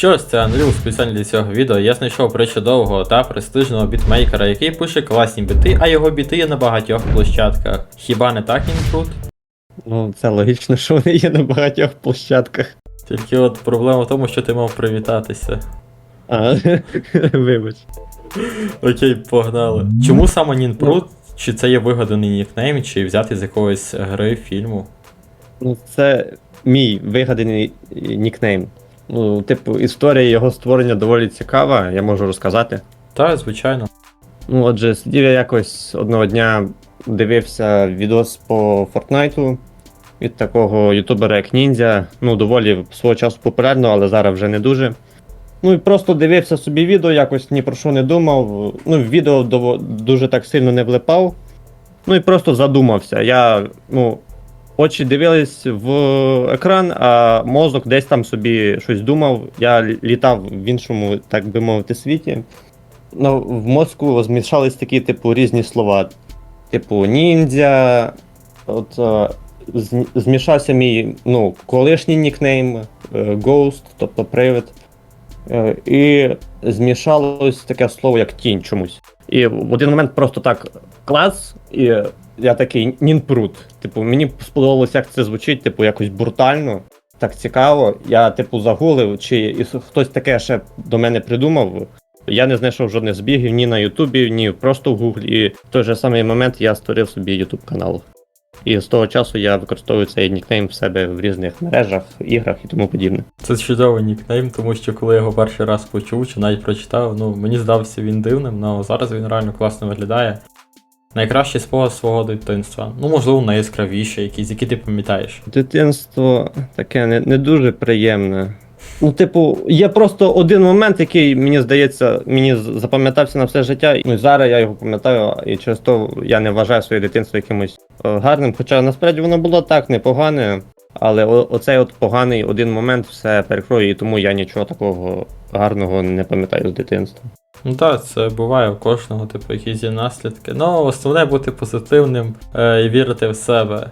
Що ж, це Андрюх спеціально для цього відео. Я знайшов причудового та престижного бітмейкера, який пише класні біти, а його біти є на багатьох площадках. Хіба не так інкрут? Ну, це логічно, що вони є на багатьох площадках. Тільки от проблема в тому, що ти мав привітатися. А, вибач. Окей, погнали. Чому саме Нінпрут? Чи це є вигаданий нікнейм, чи взятий з якоїсь гри, фільму? Ну, це мій вигаданий нікнейм. Ну, типу, історія його створення доволі цікава, я можу розказати. Та, звичайно. Ну, отже, сидів я якось одного дня дивився відос по Фортнайту від такого ютубера як Ніндзя. Ну, доволі свого часу популярно, але зараз вже не дуже. Ну і просто дивився собі відео, якось ні про що не думав. Ну, в відео дуже так сильно не влипав. Ну і просто задумався. Я, ну, очі дивились в екран, а мозок десь там собі щось думав. Я літав в іншому, так би мовити, світі. Ну, в мозку змішались такі, типу, різні слова. Типу, ніндзя. От е, змішався мій ну, колишній нікнейм, е, Ghost, тобто привид. Е, І змішалось таке слово, як тінь чомусь. І в один момент просто так клас, і я такий нінпрут. Типу, мені сподобалось, як це звучить, типу, якось брутально, так цікаво. Я, типу, загуглив, чи хтось таке ще до мене придумав. Я не знайшов жодних збігів ні на Ютубі, ні просто в Гуглі. І в той же самий момент я створив собі Ютуб канал. І з того часу я використовую цей нікнейм в себе в різних мережах, іграх і тому подібне. Це чудовий нікнейм, тому що коли я його перший раз почув чи навіть прочитав, ну мені здався він дивним, але зараз він реально класно виглядає. Найкращий спогад свого дитинства. Ну, можливо, найяскравіший, якийсь, який ти пам'ятаєш. Дитинство таке не, не дуже приємне. Ну, типу, є просто один момент, який мені здається, мені запам'ятався на все життя. Ну і зараз я його пам'ятаю, і через то я не вважаю своє дитинство якимось е, гарним. Хоча насправді воно було так непогане. Але о- оцей от поганий один момент все перекроє, і тому я нічого такого гарного не пам'ятаю з дитинства. Ну так, це буває у кожного, типу, якісь є наслідки. Ну, основне бути позитивним е, і вірити в себе.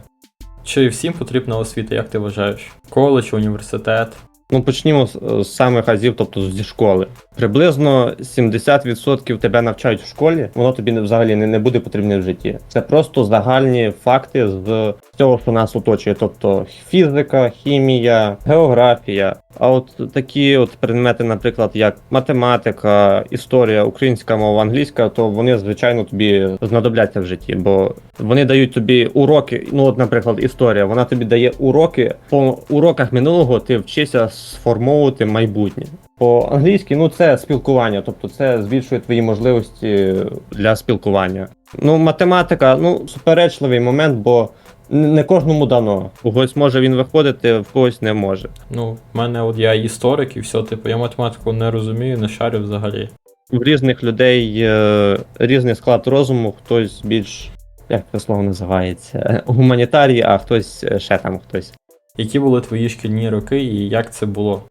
Чи всім потрібна освіта, як ти вважаєш? Коледж, університет? Ну, почнімо з, з самих азів, тобто зі школи. Приблизно 70% тебе навчають в школі, воно тобі взагалі не, не буде потрібне в житті. Це просто загальні факти з цього, що нас оточує, тобто фізика, хімія, географія. А от такі от предмети, наприклад, як математика, історія, українська мова, англійська, то вони, звичайно, тобі знадобляться в житті, бо вони дають тобі уроки. Ну, от, наприклад, історія, вона тобі дає уроки. По уроках минулого ти вчишся сформовувати майбутнє. По англійськи, ну це спілкування, тобто це збільшує твої можливості для спілкування. Ну, математика, ну, суперечливий момент, бо не кожному дано. У когось може він виходити, в когось не може. Ну, в мене от я історик і все, типу, я математику не розумію, не шарю взагалі. У різних людей е, різний склад розуму, хтось більш, як це слово називається, гуманітарій, а хтось е, ще там хтось. Які були твої шкільні роки і як це було?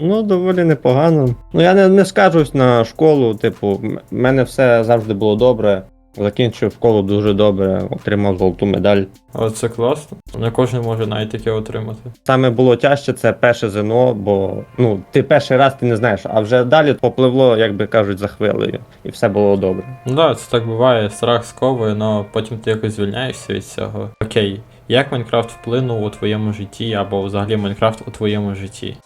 Ну, доволі непогано. Ну, я не, не скаржусь на школу, типу, в мене все завжди було добре. Закінчив школу дуже добре, отримав золоту медаль. Але це класно. Не кожен може навіть таке отримати. Саме було тяжче це перше ЗНО, бо ну, ти перший раз ти не знаєш, а вже далі попливло, як би кажуть, за хвилею, і все було добре. Ну так, да, це так буває, страх сковує, але потім ти якось звільняєшся від цього. Окей, як Майнкрафт вплинув у твоєму житті, або взагалі Майнкрафт у твоєму житті?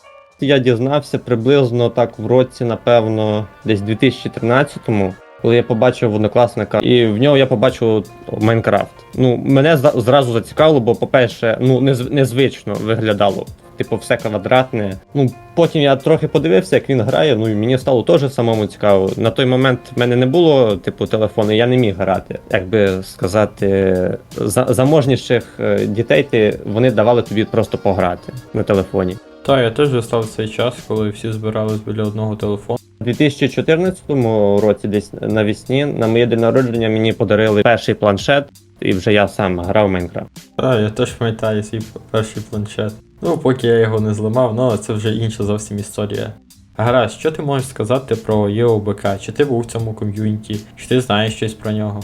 Я дізнався приблизно так в році, напевно, десь 2013-му, коли я побачив однокласника, і в нього я побачив Майнкрафт. Ну, мене зразу зацікавило, бо, по-перше, ну, нез- незвично виглядало. Типу, все квадратне. Ну, потім я трохи подивився, як він грає. Ну і мені стало теж самому цікаво. На той момент в мене не було, типу, телефону, я не міг грати. Як би сказати, за- заможніших е, дітей ти, вони давали тобі просто пограти на телефоні. Та, я теж застав цей час, коли всі збирались біля одного телефону. У 2014 році, десь навесні, на моє день народження мені подарили перший планшет, і вже я сам грав в Майнкрафт. Так, я теж пам'ятаю свій перший планшет. Ну, поки я його не зламав, ну це вже інша зовсім історія. Гаразд, що ти можеш сказати про ЄОБК? Чи ти був в цьому ком'юніті? Чи ти знаєш щось про нього?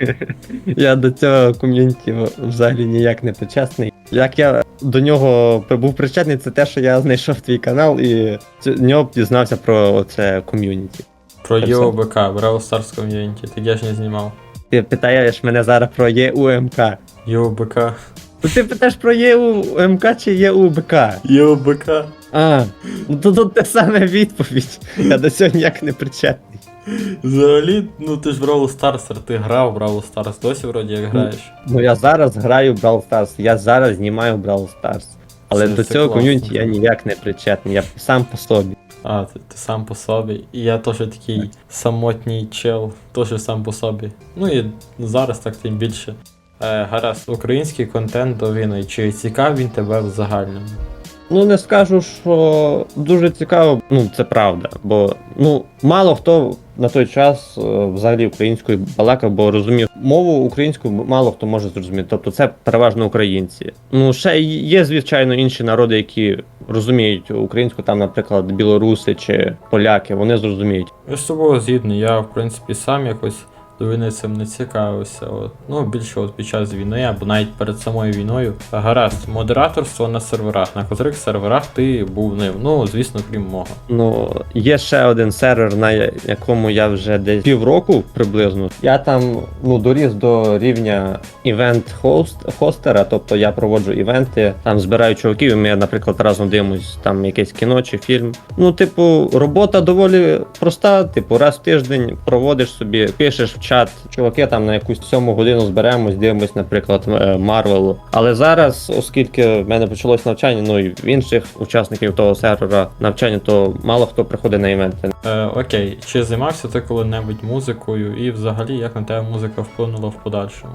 Я до цього ком'юніті взагалі ніяк не причасний. Як я до нього був причетний, це те, що я знайшов твій канал і з нього дізнався про це ком'юніті. Про. ЄОБК, Brawl Stars Community, ти я ж не знімав. Ти питаєш мене зараз про ЄУМК. ЄОБК. Ну ти питаєш про ЄУМК чи ЄУБК? ЄОБК. А, ну то тут те саме відповідь. Я до цього ніяк не причетний. Взагалі, ну ти ж Brawl Stars, ти грав в Brawl Stars, досі вроді як граєш. Ну я зараз граю в Brawl Stars, я зараз знімаю Brawl Stars. Але Це- до це цього класно. ком'юніті я ніяк не причетний, я сам по собі. А, ти, ти сам по собі. І я теж такий самотній чел, теж сам по собі. Ну і зараз так тим більше. Е, гаразд, український контент до війни. Чи цікав він тебе в загальному? Ну не скажу, що дуже цікаво, ну це правда. Бо ну мало хто на той час е, взагалі українською балакав, бо розумів мову українську мало хто може зрозуміти. Тобто це переважно українці. Ну ще є, звичайно, інші народи, які розуміють українську, там, наприклад, білоруси чи поляки, вони зрозуміють. Я з тобою згідний, я в принципі сам якось до війни цим не цікавився. От. Ну, більше от під час війни або навіть перед самою війною. Гаразд, модераторство на серверах, на котрих серверах ти був ним. Ну, звісно, крім мого. Ну, є ще один сервер, на якому я вже десь півроку приблизно. Я там ну, доріс до рівня івент хостера, тобто я проводжу івенти, там збираю чуваків, і ми, наприклад, разом дивимось там якесь кіно чи фільм. Ну, типу, робота доволі проста. Типу, раз в тиждень проводиш собі, пишеш чат, чуваки там на якусь сьому годину зберемось, дивимось, наприклад, Марвелу. Але зараз, оскільки в мене почалось навчання, ну і в інших учасників того сервера навчання, то мало хто приходить на івенти. Е, окей, чи займався ти коли-небудь музикою, і взагалі як на тебе музика вплинула в подальшому?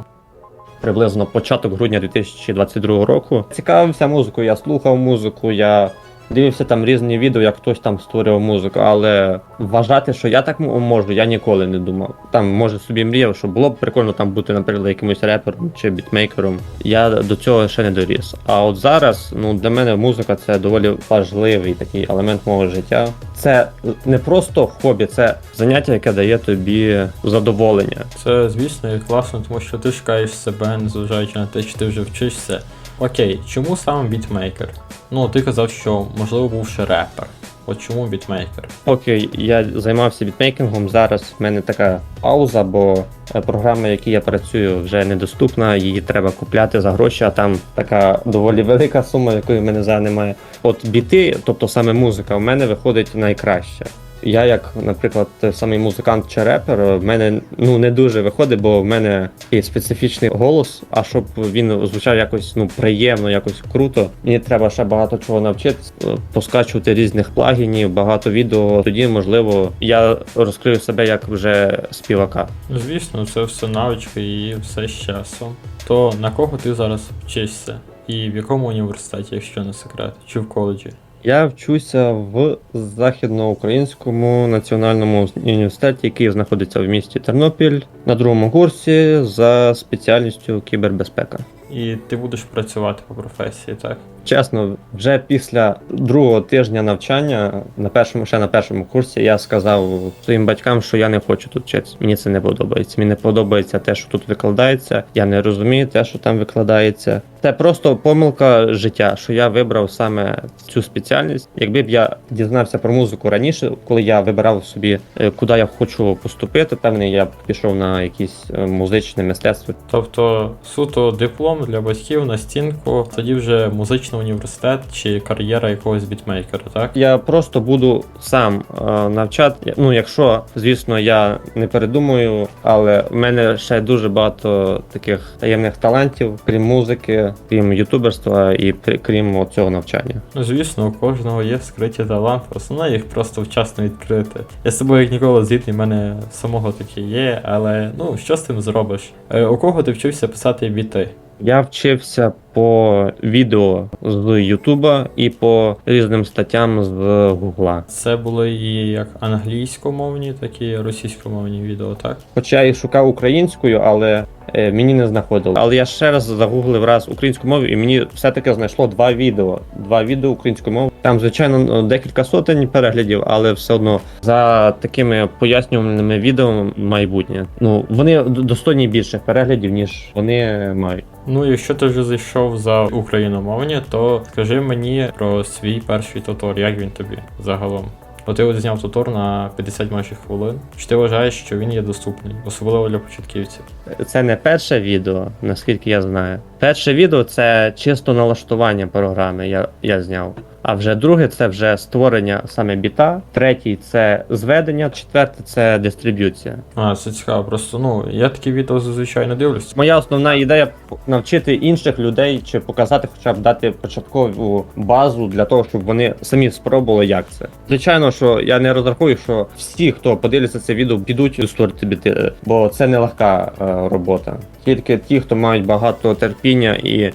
Приблизно початок грудня 2022 року. Цікавився музикою, я слухав музику, я дивився там різні відео, як хтось там створював музику, але вважати, що я так можу, я ніколи не думав. Там може собі мріяв, що було б прикольно там бути, наприклад, якимось репером чи бітмейкером. Я до цього ще не доріс. А от зараз, ну для мене музика це доволі важливий такий елемент мого життя. Це не просто хобі, це заняття, яке дає тобі задоволення. Це, звісно, і класно, тому що ти шукаєш себе, незважаючи на те, що ти вже вчишся. Окей, чому саме бітмейкер? Ну, ти казав, що можливо був ще репер. От чому бітмейкер? Поки я займався бітмейкінгом, зараз в мене така пауза, бо е, програма, якій я працюю, вже недоступна, її треба купляти за гроші, а там така доволі велика сума, якої в мене зараз немає. От біти, тобто саме музика, в мене виходить найкраще. Я, як, наприклад, самий музикант чи репер, в мене ну не дуже виходить, бо в мене є специфічний голос. А щоб він звучав якось ну приємно, якось круто, мені треба ще багато чого навчитися, е, поскачувати різних плагінів, багато відео. Тоді, можливо, я розкрию себе як вже співака. Ну, звісно, це все навички і все з часом. То на кого ти зараз вчишся? І в якому університеті, якщо не секрет, чи в коледжі? Я вчуся в західноукраїнському національному університеті, який знаходиться в місті Тернопіль на другому курсі за спеціальністю кібербезпека. І ти будеш працювати по професії, так? Чесно, вже після другого тижня навчання на першому ще на першому курсі я сказав своїм батькам, що я не хочу тут вчитися. Мені це не подобається. Мені не подобається те, що тут викладається. Я не розумію те, що там викладається. Це просто помилка життя, що я вибрав саме цю спеціальність. Якби б я дізнався про музику раніше, коли я вибирав собі, е, куди я хочу поступити, певний я б пішов на якесь е, музичне мистецтво Тобто суто диплом для батьків на стінку, тоді вже музичний університет чи кар'єра якогось бітмейкера, так? Я просто буду сам е, навчати. Ну, якщо, звісно, я не передумаю, але в мене ще дуже багато таких таємних талантів, крім музики, крім ютуберства і крім цього навчання. Ну, звісно, у кожного є скриті таланти, основне їх просто вчасно відкрити. Я з собою як ніколи згідний, в мене самого таке є, але ну що з тим зробиш? Е, у кого ти вчився писати біти? Я вчився по відео з Ютуба і по різним статтям з Гугла. Це були і як англійськомовні, так і російськомовні відео, так? Хоча я і шукав українською, але е, мені не знаходило. Але я ще раз загуглив раз українську мову, і мені все-таки знайшло два відео. Два відео українською мовою. Там, звичайно, декілька сотень переглядів, але все одно за такими пояснювальними відео майбутнє. Ну вони достойні більших переглядів, ніж вони мають. Ну, якщо ти вже зайшов за україномовні, то скажи мені про свій перший тутор, як він тобі загалом. Бо ти от зняв тутор на 50 майже хвилин. Чи ти вважаєш, що він є доступний, особливо для початківців? Це не перше відео, наскільки я знаю. Перше відео це чисто налаштування програми, я, я зняв. А вже друге це вже створення саме біта, третій це зведення, четверте це дистриб'юція. А, це цікаво, просто ну я такі відео зазвичай не дивлюсь. Моя основна ідея навчити інших людей чи показати, хоча б дати початкову базу для того, щоб вони самі спробували, як це. Звичайно, що я не розрахую, що всі, хто подивляться це відео, підуть створити біти, бо це не легка е, робота. Тільки ті, хто мають багато терпіння і е,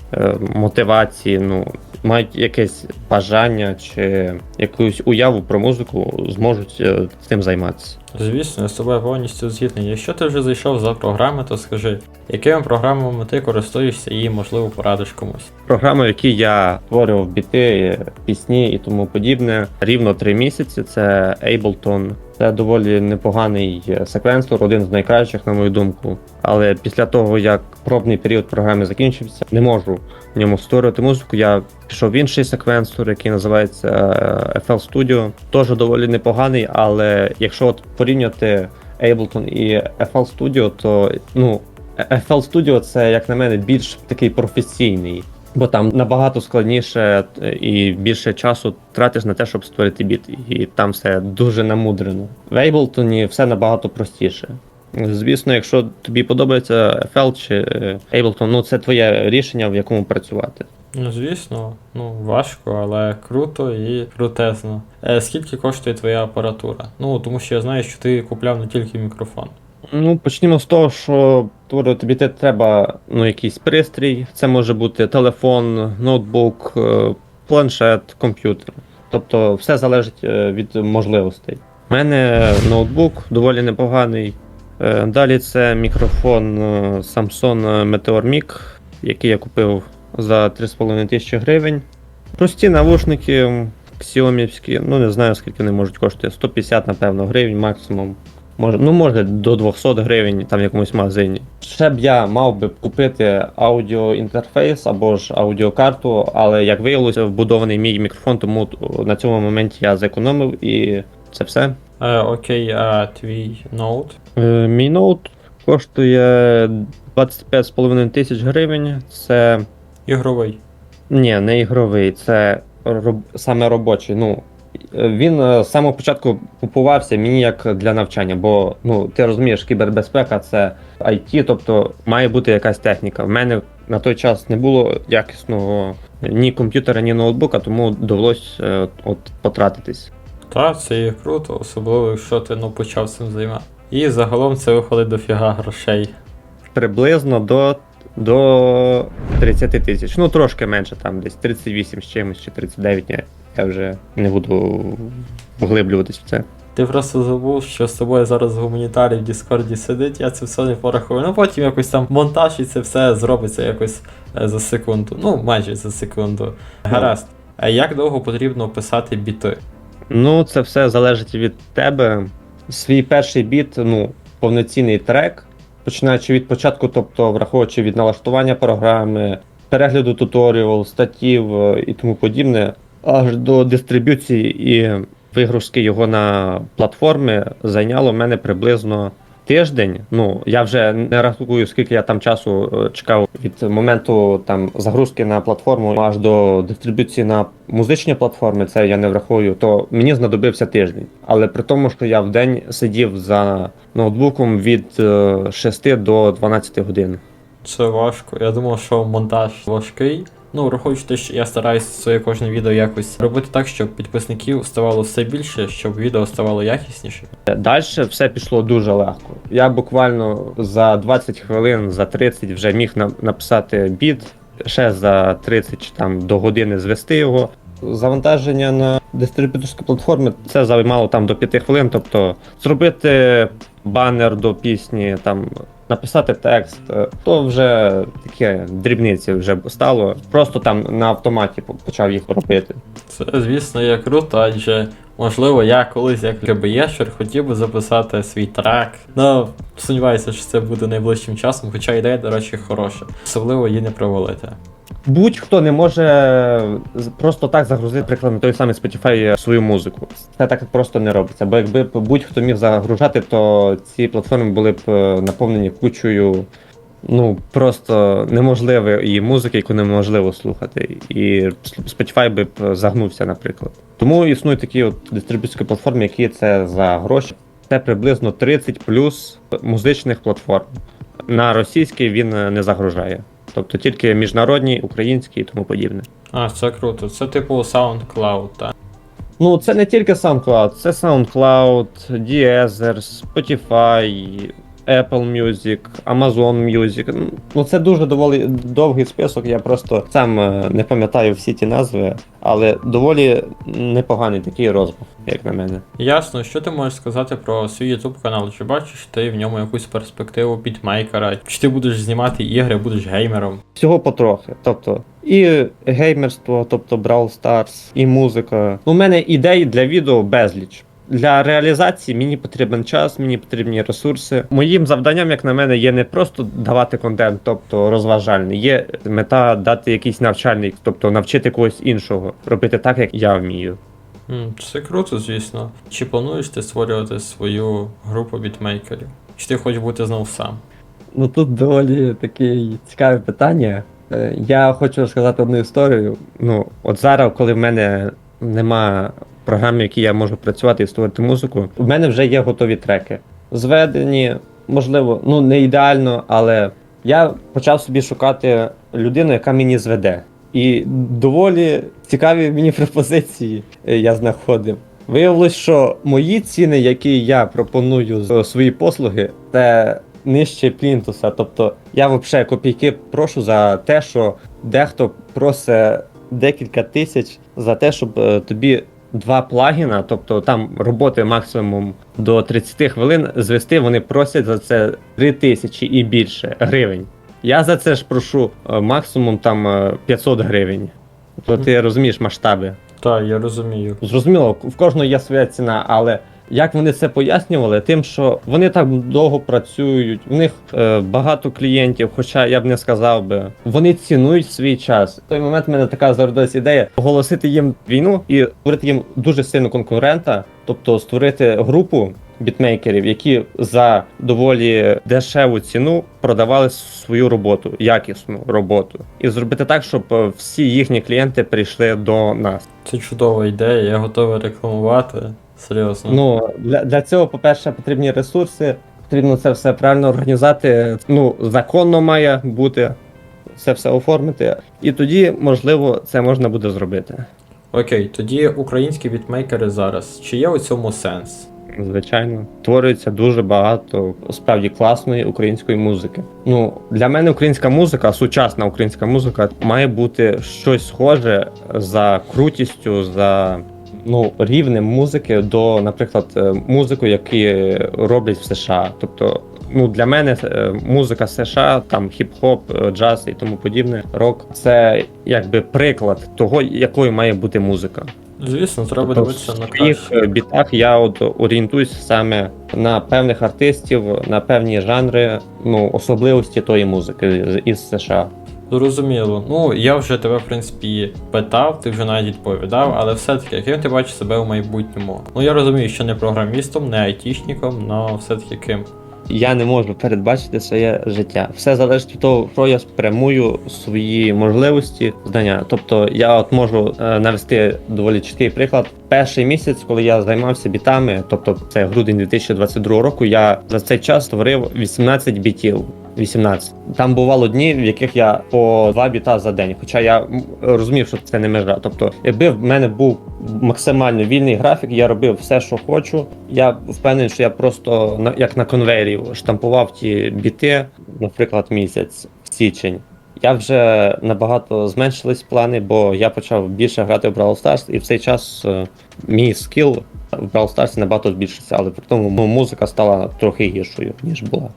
мотивації, ну мають якесь бажання чи якусь уяву про музику, зможуть е, цим займатися. Звісно, я з тобою повністю згідний. Якщо ти вже зайшов за програми, то скажи, якими програмами ти користуєшся і, можливо, порадиш комусь. Програма, в якій я створював біти, пісні і тому подібне, рівно три місяці. Це Ableton. Це доволі непоганий е, секвенсор, один з найкращих, на мою думку. Але після того, як пробний період програми закінчився, не можу в ньому створювати музику. Я пішов в інший секвенсор, який називається е, FL Studio. Теж доволі непоганий, але якщо от порівняти Ableton і FL Studio, то ну FL Studio це, як на мене, більш такий професійний. Бо там набагато складніше е, і більше часу тратиш на те, щоб створити біт, і там все дуже намудрено. В Ableton все набагато простіше. Звісно, якщо тобі подобається FL чи е, Ableton, ну це твоє рішення, в якому працювати. Ну, звісно, ну важко, але круто і крутезно. Е, скільки коштує твоя апаратура? Ну, тому що я знаю, що ти купляв не тільки мікрофон. Ну, почнімо з того, що біти треба ну, якийсь пристрій. Це може бути телефон, ноутбук, е, планшет, комп'ютер. Тобто все залежить е, від можливостей. У мене ноутбук доволі непоганий. Е, Далі це мікрофон Samsung Meteor Mic, який я купив за 3,5 тисячі гривень. Прості навушники Xiaomi, ну не знаю скільки вони можуть коштувати. 150, напевно, гривень максимум. Може, ну може до 200 гривень там в якомусь магазині. Ще б я мав би купити аудіоінтерфейс або ж аудіокарту, але як виявилося, вбудований мій мікрофон, тому на цьому моменті я зекономив і це все. Е, окей, а твій ноут? Е, мій ноут коштує 25,5 тисяч гривень. Це Ігровий. ні, не ігровий, це роб... саме робочий. Ну, він е, з самого початку купувався мені як для навчання, бо ну, ти розумієш, кібербезпека це IT, тобто має бути якась техніка. В мене на той час не було якісного ні комп'ютера, ні ноутбука, тому довелось е, от потратитись. Та, це є круто, особливо, якщо ти ну, почав цим займати. І загалом це виходить дофіга грошей. Приблизно до, до 30 тисяч. Ну, трошки менше, там десь 38 з чимось чи 39. Я, я вже не буду вглиблюватись в це. Ти просто забув, що з тобою зараз гуманітарій в Діскорді сидить, я це все не порахую. Ну потім якось там монтаж і це все зробиться якось е, за секунду. Ну, майже за секунду. Гаразд. А як довго потрібно писати біти? Ну, це все залежить від тебе. Свій перший біт, ну, повноцінний трек, починаючи від початку, тобто враховуючи від налаштування програми, перегляду туторіал, статтів е, і тому подібне, аж до дистриб'юції і вигрузки його на платформи зайняло в мене приблизно тиждень. Ну, я вже не рахую, скільки я там часу е, чекав від моменту там загрузки на платформу аж до дистриб'юції на музичні платформи, це я не врахую, то мені знадобився тиждень. Але при тому, що я в день сидів за ноутбуком від е, 6 до 12 годин. Це важко. Я думав, що монтаж важкий. Ну, враховуючи те, що я стараюсь своє кожне відео якось робити так, щоб підписників ставало все більше, щоб відео ставало якісніше. Далі все пішло дуже легко. Я буквально за 20 хвилин, за 30 вже міг написати біт, ще за 30 чи там до години звести його. Завантаження на дистриб'юторські платформи це займало там до 5 хвилин. Тобто зробити банер до пісні, там написати текст, е, то вже таке дрібниці вже стало. Просто там на автоматі почав їх робити. Це, звісно, є круто, адже можливо я колись як ГБЄшер хотів би записати свій трек. Ну, сумніваюся, що це буде найближчим часом, хоча ідея, до речі, хороша. Особливо її не провалити. Будь-хто не може просто так загрузити, наприклад, на той самий Spotify свою музику. Це так просто не робиться. Бо якби будь-хто міг загружати, то ці платформи були б е, наповнені кучою. Ну, просто неможливої музики, яку неможливо слухати. І Spotify би б загнувся, наприклад. Тому існують такі от дистриб'юційні платформи, які це за гроші. Це приблизно 30 плюс музичних платформ. На російський він е, не загружає. Тобто тільки міжнародні, українські і тому подібне. А, це круто. Це типу SoundCloud, так. Ну, це не тільки SoundCloud, це SoundCloud, Deezer, Spotify, Apple Music, Amazon Music. Ну, це дуже доволі довгий список, я просто сам е, не пам'ятаю всі ті назви, але доволі непоганий такий розбив, як на мене. Ясно, що ти можеш сказати про свій YouTube канал? Чи бачиш ти в ньому якусь перспективу бітмейкера? Чи ти будеш знімати ігри, будеш геймером? Всього потрохи. Тобто, і геймерство, тобто Brawl Stars, і музика. У мене ідей для відео безліч. Для реалізації мені потрібен час, мені потрібні ресурси. Моїм завданням, як на мене, є не просто давати контент, тобто розважальний, є мета дати якийсь навчальний, тобто навчити когось іншого, робити так, як я вмію. Це круто, звісно. Чи плануєш ти створювати свою групу бітмейкерів? Чи ти хочеш бути знову сам? Ну тут доволі таке цікаве питання. Е, Я хочу розказати одну історію. Ну, от зараз, коли в мене нема програми, в якій я можу працювати і створити музику, в мене вже є готові треки. Зведені, можливо, ну не ідеально, але я почав собі шукати людину, яка мені зведе. І доволі цікаві мені пропозиції е, я знаходив. Виявилось, що мої ціни, які я пропоную за свої послуги, це нижче плінтуса. Тобто я взагалі копійки прошу за те, що дехто просить декілька тисяч за те, щоб е, тобі два плагіна, тобто там роботи максимум до 30 хвилин звести, вони просять за це 3 тисячі і більше гривень. Я за це ж прошу е, максимум там е, 500 гривень. Тобто ти розумієш масштаби. Так, я розумію. Зрозуміло, в кожного є своя ціна, але як вони це пояснювали, тим, що вони так довго працюють, в них е, багато клієнтів, хоча я б не сказав би, вони цінують свій час. В той момент в мене така зародилась ідея оголосити їм війну і створити їм дуже сильну конкурента, тобто створити групу. Бітмейкерів, які за доволі дешеву ціну продавали свою роботу, якісну роботу, і зробити так, щоб е, всі їхні клієнти прийшли до нас. Це чудова ідея, я готовий рекламувати. Серйозно. Ну для, для цього, по-перше, потрібні ресурси, потрібно це все правильно організувати. Ну, законно має бути це все оформити, і тоді, можливо, це можна буде зробити. Окей, тоді українські бітмейкери зараз. Чи є у цьому сенс? Звичайно, творюється дуже багато справді класної української музики. Ну для мене українська музика, сучасна українська музика, має бути щось схоже за крутістю, за ну рівнем музики до, наприклад, е, музику, які роблять в США. Тобто, ну для мене е, музика США, там хіп-хоп, е, джаз і тому подібне, рок це якби приклад того, якою має бути музика. Звісно, треба Тобто дивитися на краще. е, бітах я от орієнтуюсь саме на певних артистів, на певні жанри, ну особливості тої музики із США. Зрозуміло. Ну, я вже тебе, в принципі, питав, ти вже навіть відповідав, але все-таки, яким ти бачиш себе у майбутньому? Ну я розумію, що не програмістом, не айтішником, але все-таки ким. Я не можу передбачити своє життя. Все залежить від того, що я спрямую свої можливості, знання. Тобто я от можу е, навести доволі чіткий приклад. Перший місяць, коли я займався бітами, тобто це грудень 2022 року, я за цей час створив 18 бітів. 18. Там бувало дні, в яких я по два біта за день. Хоча я розумів, що це не межа. Тобто, якби в мене був максимально вільний графік, я робив все, що хочу. Я впевнений, що я просто як на конвейері штампував ті біти, наприклад, місяць, січень. Я вже набагато зменшились плани, бо я почав більше грати в Brawl Stars, і в цей час е, мій скіл в Brawl Stars набагато збільшився, але при тому музика стала трохи гіршою, ніж була.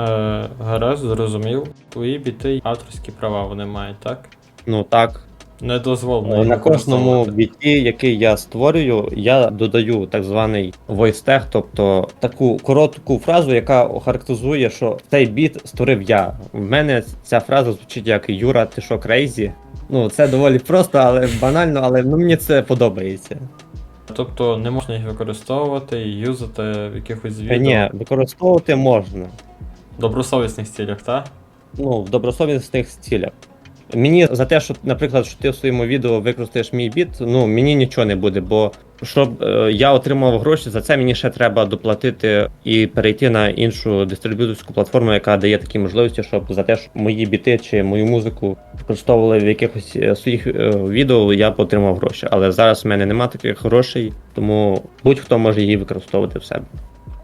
Е, гаразд, зрозумів. Твої біти авторські права вони мають, так? Ну так, Не дозволено. на кожному біті, який я створюю, я додаю так званий voice tag, тобто таку коротку фразу, яка характеризує, що цей біт створив я. В мене ця фраза звучить як Юра, ти що крейзі? Ну, це доволі просто, але банально, але ну, мені це подобається. Тобто не можна їх використовувати і юзати в якихось Е, відео. Ні, використовувати можна. В добросовісних цілях, так? ну, в добросовісних цілях. Мені за те, що, наприклад, що ти в своєму відео використаєш мій біт, ну мені нічого не буде, бо щоб е, я отримав гроші за це, мені ще треба доплатити і перейти на іншу дистриб'юторську платформу, яка дає такі можливості, щоб за те, що мої біти чи мою музику використовували в якихось е, своїх е, відео, я б отримав гроші. Але зараз в мене немає таких грошей, тому будь-хто може її використовувати в себе.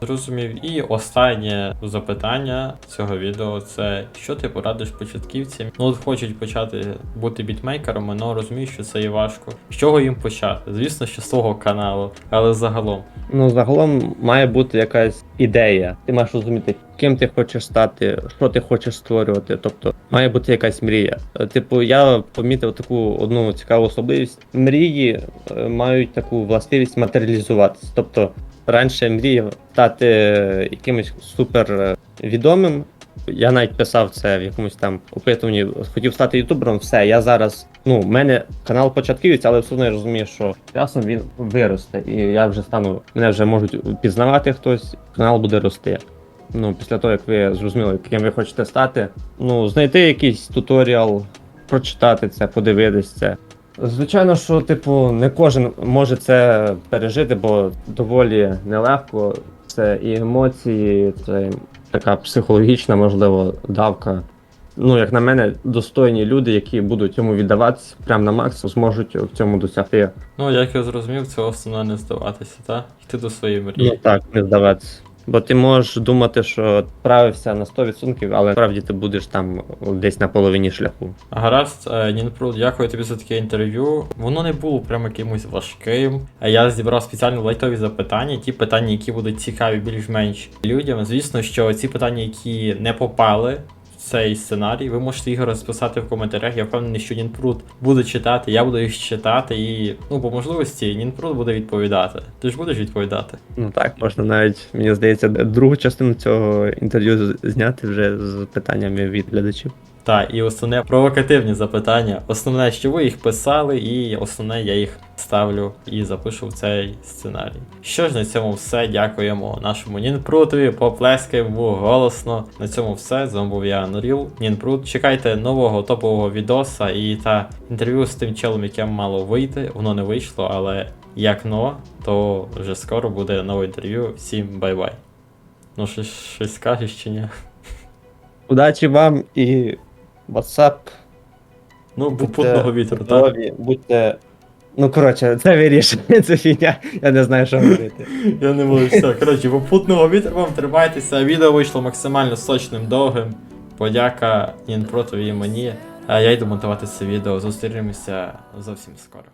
Зрозумів. І останнє запитання цього відео це що ти порадиш початківцям? Ну от хочуть почати бути бітмейкерами, але розуміють, що це є важко. З чого їм почати? Звісно, що з свого каналу, але загалом. Ну, загалом має бути якась ідея. Ти маєш розуміти, ким ти хочеш стати, що ти хочеш створювати. Тобто має бути якась мрія. Е, Типу, я помітив таку одну цікаву особливість. Мрії е, мають таку властивість матеріалізуватися. Тобто, раніше мріяв стати е, якимось супер е, відомим. Я навіть писав це в якомусь там опитуванні, хотів стати ютубером, все. Я зараз, ну, в мене канал початківець, але все одно я розумію, що часом він виросте, і я вже стану, мене вже можуть пізнавати хтось, канал буде рости. Ну, після того, як ви зрозуміли, ким ви хочете стати, ну, знайти якийсь туторіал, прочитати це, подивитись це. Звичайно, що, типу, не кожен може це пережити, бо доволі нелегко. Це і емоції, це така психологічна, можливо, давка. Ну, як на мене, достойні люди, які будуть цьому віддаватися прямо на максимум, зможуть в цьому досягти. Ну, як я зрозумів, це основне не здаватися, так? Йти до своєї Ну мрії. так, не здаватися. Бо ти можеш думати, що справився на 100%, але справді ти будеш там десь на половині шляху. Гаразд, е, Нінпру, дякую тобі за таке інтерв'ю. Воно не було прямо якимось важким. А Я зібрав спеціально лайтові запитання, ті питання, які будуть цікаві більш-менш людям. Звісно, що ці питання, які не попали цей сценарій, ви можете його розписати в коментарях. Я впевнений, що Нінпрут буде читати, я буду їх читати, і ну по можливості Нінпрут буде відповідати. Ти ж будеш відповідати. Ну так, можна навіть, мені здається, другу частину цього інтерв'ю зняти вже з питаннями від глядачів. Так, і основне провокативні запитання. Основне, що ви їх писали, і основне я їх ставлю і запишу в цей сценарій. Що ж на цьому все. Дякуємо нашому Нінпрутові, поплескаємо голосно. На цьому все. З вами був я Норіл. Нінпрут. Чекайте нового топового відоса і та інтерв'ю з тим челом, яке мало вийти. Воно не вийшло, але як но, то вже скоро буде нове інтерв'ю. Всім бай-бай. Ну, щось, щось скажеш чи ні? Удачі вам і WhatsApp. Ну, попутного вітру, так? Будьте. Ну, коротше, це вирішує це фігня. Я не знаю, що говорити. Я не можу все. Коротше, попутного вітру вам тримайтеся. Відео вийшло максимально сочним, довгим. Подяка Нінпротові і мені. А я йду монтувати це відео. Зустрінемося зовсім скоро.